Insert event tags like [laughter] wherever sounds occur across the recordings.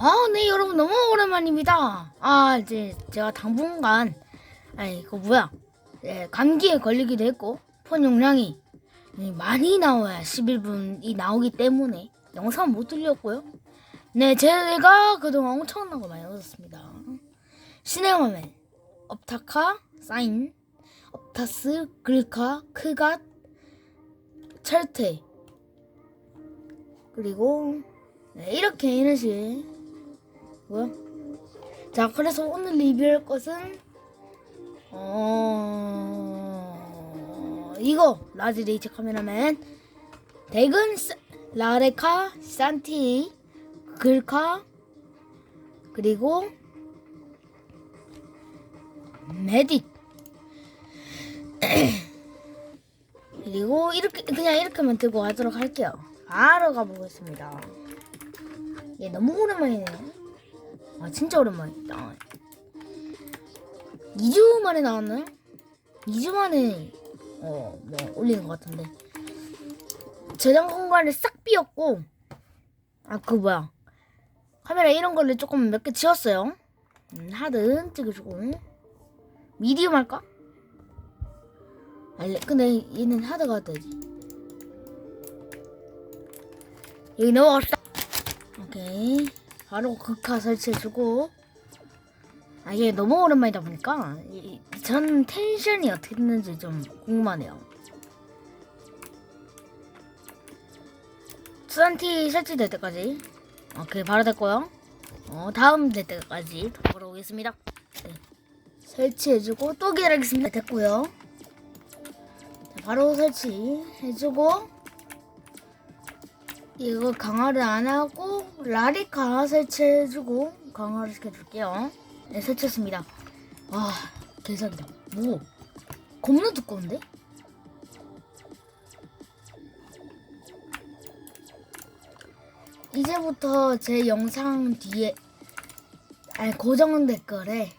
아, 네, 여러분 너무 오랜만입니다. 아, 이제 제가 당분간, 아이, 그 뭐야, 예, 감기에 걸리기도 했고, 폰 용량이 예, 많이 나와야 11분이 나오기 때문에 영상 못 들렸고요. 네, 제가 그동안 엄청난 거 많이 얻었습니다. 시네마맨, 업타카, 사인, 업타스, 글카, 크갓, 철퇴, 그리고 네, 이렇게 이런 식 뭐야? 자 그래서 오늘 리뷰할 것은 어 이거. 라지 레이치 카메라맨. 사- 라레카 산티 글카 그리고 메딕 [clears throat] 그리고 이렇게 그냥 이렇게만 들고 가도록 할게요. 바로 가보겠습니다. 얘 너무 오랜만이네요 아 진짜 오랜만이다. 2주 만에 나왔나요? 2주 만에 어 뭐 올리는 것 같은데. 저장 공간을 싹 비웠고 아 그 뭐야. 카메라 이런 걸로 조금 몇 개 지웠어요. 음, 하드 찍어주고. 미디움 할까? 알레 근데 얘는 하드가 되지. 여기 넘어갑시다. 오케이 바로 극화 설치해주고. 아 이게 너무 오랜만이다 보니까 이- 이- 전 텐션이 어떻게 됐는지 좀 궁금하네요. 수산티 설치될 때까지. 오케이 바로 됐고요. 어 다음 될 때까지 더 걸어오겠습니다. 네. 설치해주고 또 기다리겠습니다. 됐고요. 자, 바로 설치해주고 이거 강화를 안 하고 라리카 설치해주고 강화를 시켜줄게요. 네 설치했습니다. 와 개사기다. 뭐 겁나 두꺼운데? 이제부터 제 영상 뒤에 아니 고정 댓글에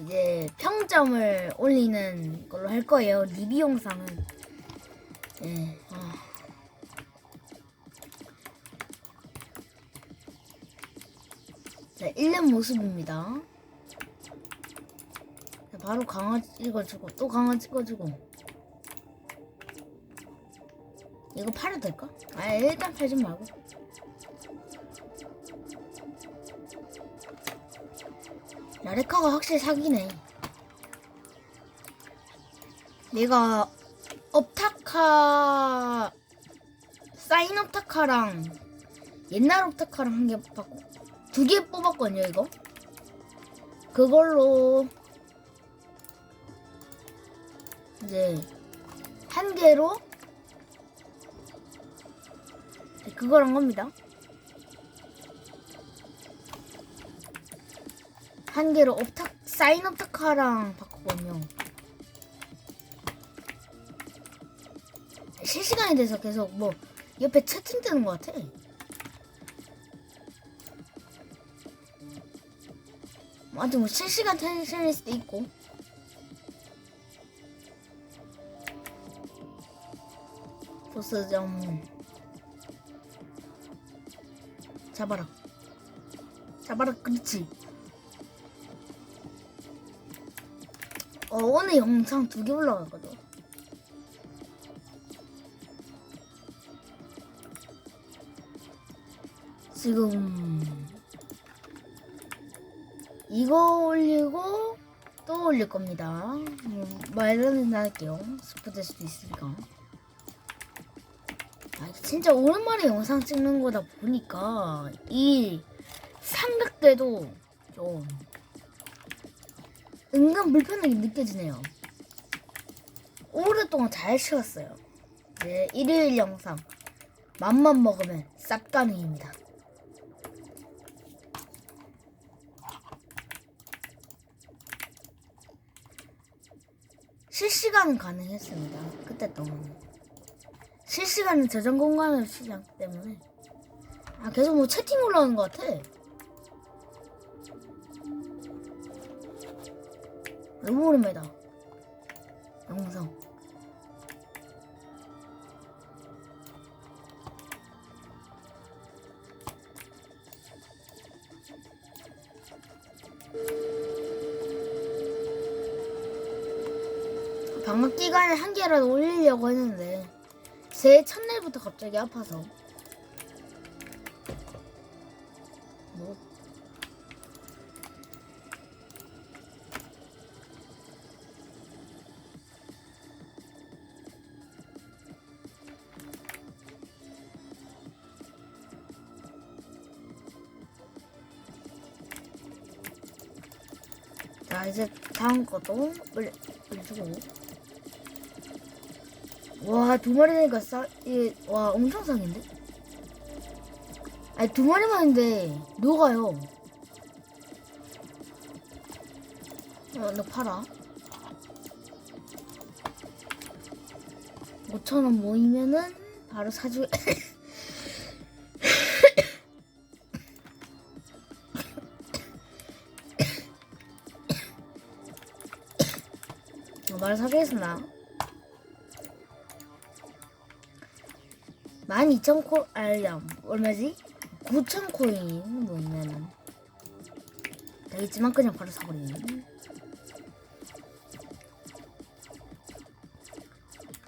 이제 평점을 올리는 걸로 할 거예요. 리뷰 영상은 예. 아. 자, 1년 모습입니다. 자, 바로 강화 찍어주고, 또 강화 찍어주고. 이거 팔아도 될까? 아, 일단 팔지 말고. 라레카가 확실히 사기네. 내가 업타카, 사인 업타카랑 옛날 업타카랑 한 개 받고 두 개 뽑았거든요, 이거. 그걸로 이제 한 개로 한 겁니다. 한 개로 업타 사인 업타카랑 바꿨거든요. 실시간이 돼서 계속 뭐 옆에 채팅 뜨는 것 같아. 아무튼 뭐 실시간 텐션일 수도 있고. 보스 좀 잡아라. 잡아라 그렇지. 어 오늘 영상 두 개 올라가거든. 지금 이거 올리고 또 올릴 겁니다. 뭐, 말은 할게요. 스포 될 수도 있으니까. 아, 진짜 오랜만에 영상 찍는 거다 보니까 이 삼각대도 좀 은근 불편하게 느껴지네요. 오랫동안 잘 쉬었어요. 네, 일요일 영상 맘만 먹으면 쌉 가능입니다. 실시간은 가능했습니다. 그때 동안 실시간은 저장 공간을 쓰지 않기 때문에 아 계속 뭐 채팅 올라오는 것 같아. 너무 오랜만이다. 영상. 기간에 한 개라도 올리려고 했는데 새해 첫날부터 갑자기 아파서. 뭐? 자 이제 다음 것도 올려 올려주고 와 두 마리 되니까 싸이와 엄청 싸긴데? 아니 두 마리만 인데 녹아요. 어너 팔아? 5천원 모이면은 바로 [coughs] 어, 말 사겠습니 12,000코, 아니야, 얼마지? 9,000코인 모이면은 되겠지만 그냥 바로 사버리네.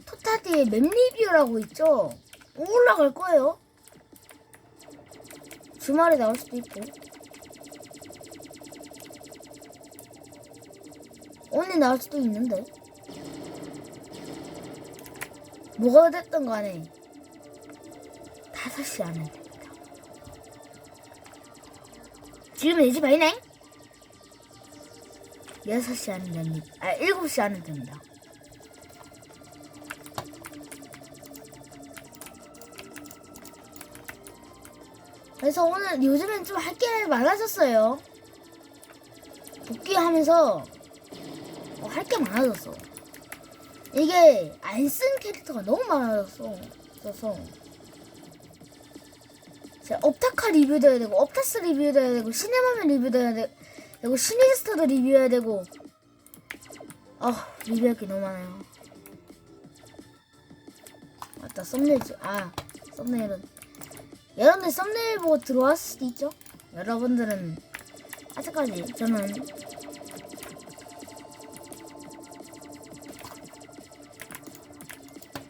토타디에 맵 리뷰라고 있죠? 올라갈 거예요. 주말에 나올 수도 있고. 오늘 나올 수도 있는데. 뭐가 됐든 간에 5시 안에. 지금 4시 반이네? 6시 안에 됩니다. 아, 7시 안에 됩니다. 그래서 오늘 요즘엔 좀 할 게 많아졌어요. 복귀하면서 어, 할게 많아졌어. 이게 안 쓴 캐릭터가 너무 많아졌어. 그래서 업타카 리뷰도 해야 되고 업타스 리뷰도 해야 되고 시네마맨 리뷰도 해야 되- 되고 시니스터도 리뷰해야 되고 아 리뷰할 게 너무 많아요. 맞다 썸네일 좀- 아 썸네일은 여러분들 썸네일 보고 들어왔을 수도 있죠. 여러분들은 아직까지 저는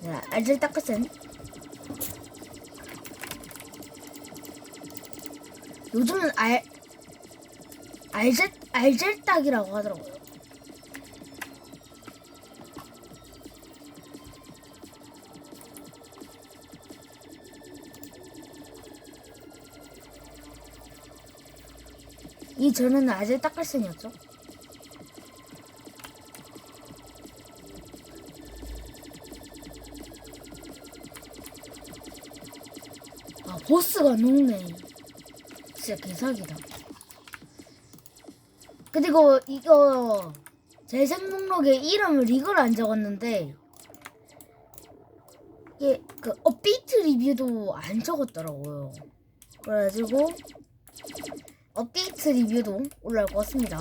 자, 알질 닦으센 요 즘은 알 알질 알질딱이라고 하더라고요. 이 전에는 아질 닦을센이었죠. 아 보스가 녹네. 진짜 개사기다. 그리고 이거 재생 목록에 이름을 이걸 안 적었는데 이게 그 업데이트 리뷰도 안 적었더라고요. 그래가지고 업데이트 리뷰도 올라올 것 같습니다.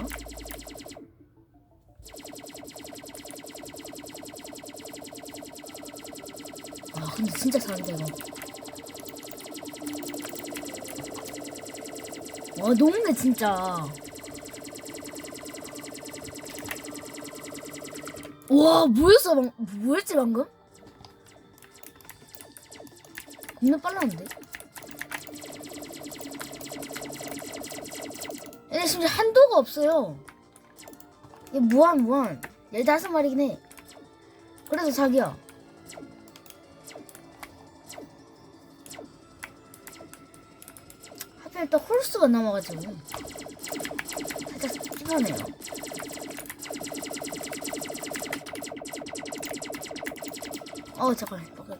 아 근데 진짜 사기다 이거. 와 녹네 진짜. 와 뭐였어 방 뭐였지 방금? 겁나 빨랐는데? 얘네 심지어 한도가 없어요. 얘 무한 무한. 열다섯 마리긴 해. 그래서 자기야. 또 홀수가 남아가지고 살짝 찝하네요. 어 잠깐 잠깐.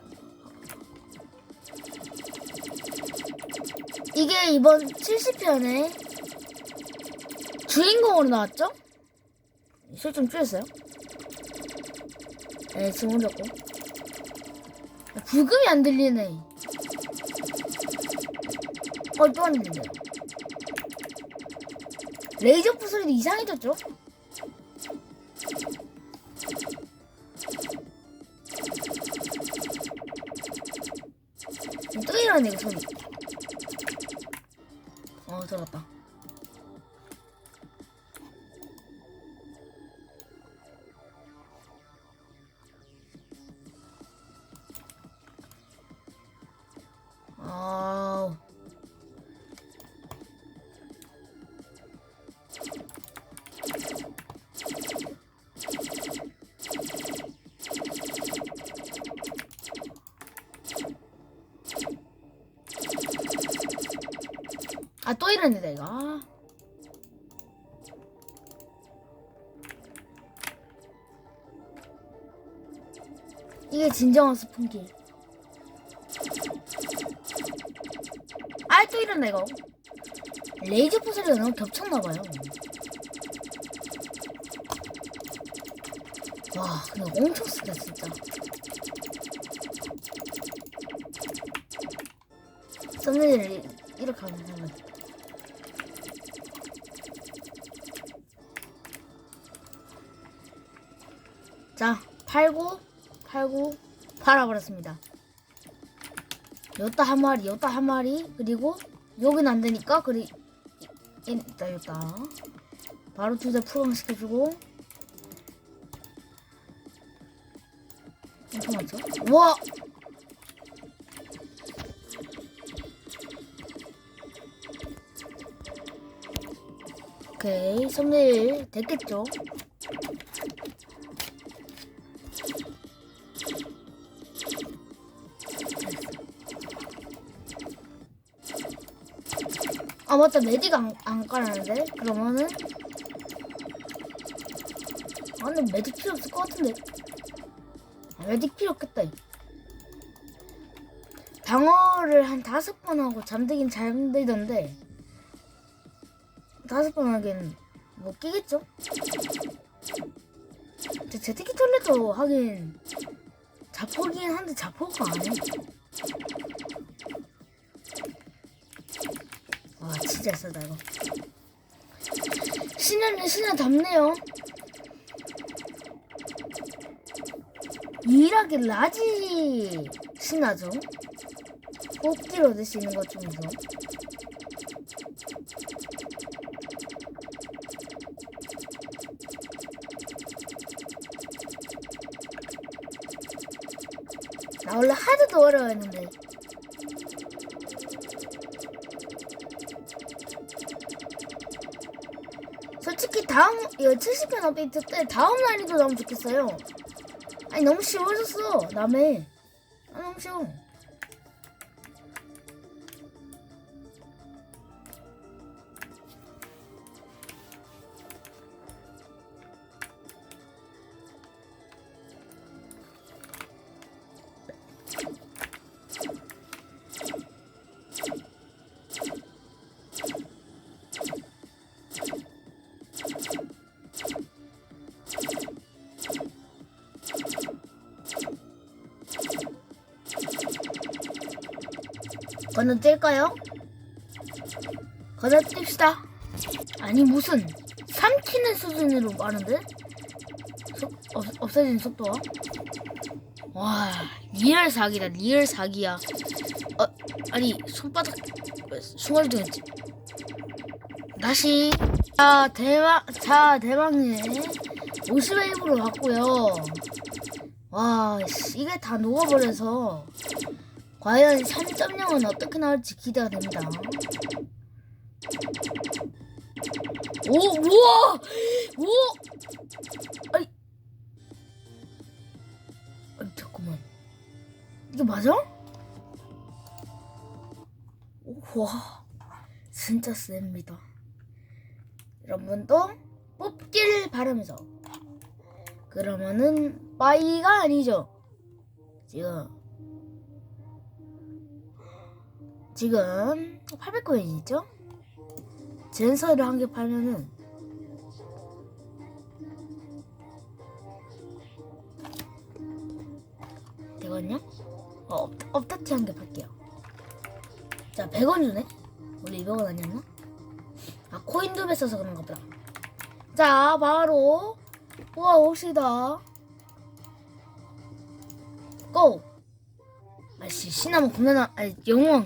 이게 이번 70편에 주인공으로 나왔죠? 실 좀 줄였어요? 네 지금 올렸고 불금이 안 들리네 어또 안 들리네 레이저프 소리도 이상해졌죠? 또 이러네 이거 소리 어 들었다 아 또 이거 아. 이게 진정한 스폰기 아 또 이런다 이거. 레이저 포스가 너무 겹쳤나봐요. 와 근데 엄청 쓰다 진짜. 썸네일을 이렇게 하면 되면 자 팔고 팔고 팔아버렸습니다 여따 한 마리 여따 한 마리 그리고 여긴 안 되니까 그리 이- 있다 여따 바로 두대 풀강 시켜주고 엄청 많죠? 와 오케이 썸네일 됐겠죠? 아 맞다. 메딕 안, 안 깔았는데? 그러면은? 아 근데 메딕 필요 없을 것 같은데. 아, 메딕 필요 없겠다. 방어를 한 다섯 번 하고 잠들긴 잠들던데. 다섯 번 하기엔 못 끼겠죠? 근데 제트기 톨레도 하긴 자포긴 한데 자포가 아니야 진짜 세다 이거 신현이 신현 답네요. 유일하게 라지 신화죠? 뽑기를 얻을 수 있는 것 중에서. 나 원래 하드도 어려워했는데 솔직히 다음 이거 70편 업데이트 때 다음 난이도 나오면 좋겠어요. 아니 너무 쉬워졌어 남의 건너뛸까요? 건너뜁시다. 아니 무슨 삼키는 수준으로 많은데? 속, 없, 없어지는 속도가? 와 리얼 사기다 리얼 사기야. 어 아니 손바닥 순간이동했지. 다시 자 대박 자 대박님 50웨이브로 갔고요. 와 씨, 이게 다 녹아버려서 과연 3.0은 어떻게 나올지 기대가 됩니다. 오, 우와! 오! 아니. 아니, 잠깐만. 이게 맞아? 오, 와. 진짜 셉니다. 여러분도 뽑길 바라면서. 그러면은, 빠이가 아니죠. 지금. 지금 800코인 있죠? 젠서를 한 개 팔면은 되거든요? 어, 업, 업다치 한 개 팔게요. 자, 100원 주네? 원래 200원 아니었나? 아, 코인도 비싸서 그런가 보다. 자, 바로 모아봅시다. 고! 아씨, 시나몬 겁나 나, 아니, 영웅은 겁나